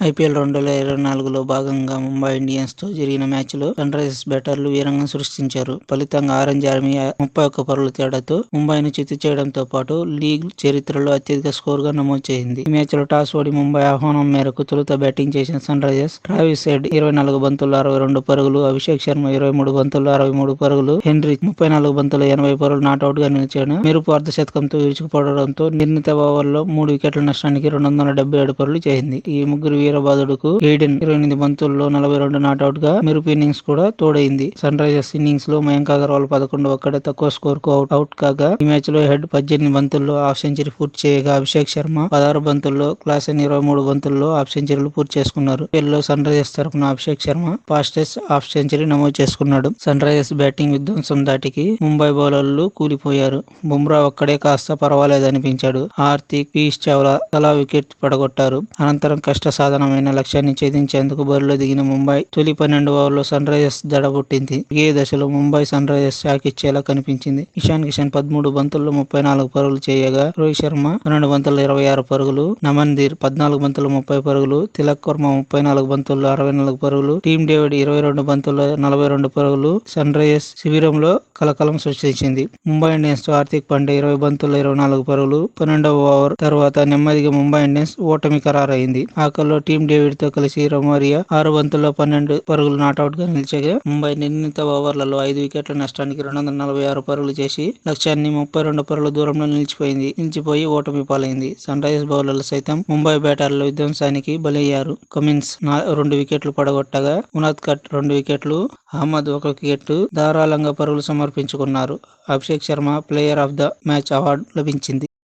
IPL రెండు వేల ఇరవై నాలుగులో భాగంగా ముంబై ఇండియన్స్తో జరిగిన మ్యాచ్లో సన్ రైజర్స్ బ్యాటర్లు వీరంగం సృష్టించారు. ఫలితంగా ఆరెంజ్ ఆర్మీ ముప్పై ఒక్క పరుల తేడాతో ముంబైను చిత్తు చేయడంతో పాటు లీగ్ చరిత్రలో అత్యధిక స్కోర్గా నమోదు చేసింది ఈ మ్యాచ్లో టాస్ ఓడి ముంబై ఆహ్వానం మేరకు తొలుత బ్యాటింగ్ చేసిన సన్ రైజర్స్ ట్రావిస్ హెడ్ ఇరవై నాలుగు బంతుల్లో అరవై రెండు పరుగులు అభిషేక్ శర్మ ఇరవై మూడు బంతుల్లో అరవై మూడు పరుగులు హెన్రీ ముప్పై నాలుగు బంతులు ఎనభై పరుగులు నాట్అవుట్గా నిలిచాడు. మెరుపు అర్ధ శతకంతో విరుచుకుపడడంతో నిర్ణీత ఓవర్లో మూడు వికెట్ల నష్టానికి రెండు వందల డెబ్బై ఏడు పరుగులు చేసింది ఈ ముగ్గురు వీరభద్రుడుకు ఎయిడెన్ ఇరవై ఎనిమిది బంతుల్లో నలభై రెండు నాట్అవుట్గా మెరుపు ఇన్నింగ్స్ కూడా తోడైంది. సన్ రైజర్స్ ఇన్నింగ్స్లో మయాంక్ అగర్వాల్ పదకొండు ఒక్కడే తక్కువ స్కోర్కు అవుట్ అవుట్ కాగా ఈ మ్యాచ్లో హెడ్ పద్దెనిమిది బంతుల్లో హాఫ్ సెంచరీ పూర్తి చేయగా అభిషేక్ శర్మ పదహారు బంతుల్లో క్లాస్ ఇరవై మూడు బంతుల్లో హాఫ్ సెంచరీలు పూర్తి చేసుకున్నారు. వీళ్ళలో సన్ రైజర్స్ తరఫున Abhishek Sharma fastest half century నమోదు చేసుకున్నాడు. సన్ రైజర్స్ బ్యాటింగ్ విధ్వంసం దాటికి ముంబై బౌలర్లు కూలిపోయారు. బుమ్రా ఒక్కడే కాస్త పర్వాలేదనిపించాడు. హార్దిక్ పీస్ చావ్లా తలా వికెట్ పడగొట్టారు. అనంతరం కష్ట సాధనమైన లక్ష్యాన్ని ఛేదించేందుకు బరిలో దిగిన ముంబై తొలి పన్నెండు ఓవర్లో సన్ రైజర్స్ దడబుట్టింది ఏ దశలో ముంబై సన్ రైజర్స్ షాక్ ఇచ్చేలా కనిపించింది. ఇషాన్ కిషన్ పదమూడు బంతుల్లో ముప్పై నాలుగు పరుగులు చేయగా రోహిత్ శర్మ పన్నెండు బంతుల్లో ఇరవై ఆరు పరుగులు నమన్దీర్ పద్నాలుగు బంతుల్లో ముప్పై పరుగులు తిలక్ వర్మ ముప్పై నాలుగు బంతుల్లో అరవై నాలుగు పరుగులు టీమ్ డేవిడ్ ఇరవై రెండు బంతుల్లో నలభై రెండు పరుగులు సన్ రైజర్స్ శిబిరంలో కలకలం సృష్టించింది. ముంబై ఇండియన్స్ హార్దిక్ పాండే ఇరవై బంతుల్లో ఇరవై నాలుగు పరుగులు పన్నెండవ ఓవర్ తర్వాత నెమ్మదిగా ముంబై ఇండియన్స్ ఓటమి ఖరారైంది. ఆఖరిలో టీమ్ డేవిడ్తో కలిసి రొమారియా ఆరు బంతుల్లో పన్నెండు పరుగులు నాట్అవుట్గా నిలిచగా ముంబై నిర్ణీత ఓవర్లలో ఐదు వికెట్ల నష్టానికి రెండు వందల నలభై ఆరు పరుగులు చేసి లక్ష్యాన్ని ముప్పై రెండు పరుగుల దూరంలో నిలిచిపోయింది. నిలిచిపోయి ఓటమి పాలైంది. సన్ రైజర్స్ బౌలర్లు సైతం ముంబై బ్యాటర్లు విధ్వంసానికి బలయ్యారు. కమిన్స్ నా- రెండు వికెట్లు పడగొట్టగా ఉనాద్కట్ రెండు వికెట్లు అహ్మద్ ఒక వికెట్ ధారాళంగా పరుగులు సమర్పించుకున్నారు. Abhishek Sharma player of the match award లభించింది.